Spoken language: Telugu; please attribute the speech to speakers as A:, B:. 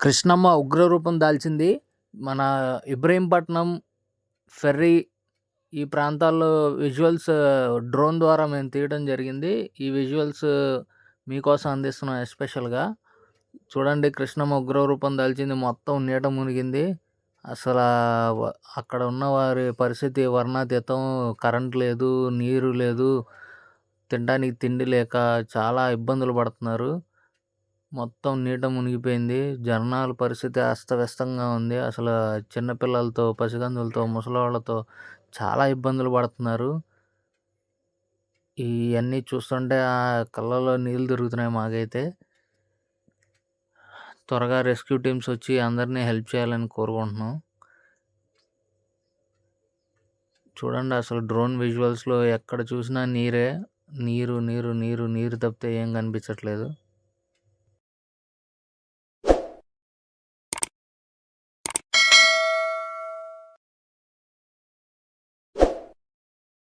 A: కృష్ణమ్మ ఉగ్రరూపం దాల్చింది. మన ఇబ్రహీంపట్నం ఫెర్రీ ఈ ప్రాంతాల్లో విజువల్స్ డ్రోన్ ద్వారా మేము తీయడం జరిగింది. ఈ విజువల్స్ మీకోసం అందిస్తున్నాం ఎస్పెషల్గా. చూడండి కృష్ణమ్మ ఉగ్రరూపం దాల్చింది. మొత్తం నీట మునిగింది. అసలు అక్కడ ఉన్న వారి పరిస్థితి వర్ణాతీతం. కరెంట్ లేదు నీరు లేదు. తినడానికి తిండి లేక చాలా ఇబ్బందులు పడుతున్నారు. మొత్తం నీట మునిగిపోయింది. జనాల పరిస్థితి అస్తవ్యస్తంగా ఉంది. అసలు చిన్నపిల్లలతో పసికందులతో ముసలివాళ్ళతో చాలా ఇబ్బందులు పడుతున్నారు. ఇవన్నీ చూస్తుంటే ఆ కళ్ళలో నీళ్ళు తిరుగుతున్నాయి మాకైతే. త్వరగా రెస్క్యూ టీమ్స్ వచ్చి అందరినీ హెల్ప్ చేయాలని కోరుకుంటున్నాం. చూడండి అసలు డ్రోన్ విజువల్స్లో ఎక్కడ చూసినా నీరే. నీరు నీరు నీరు నీరు తప్పితే ఏం కనిపించట్లేదు.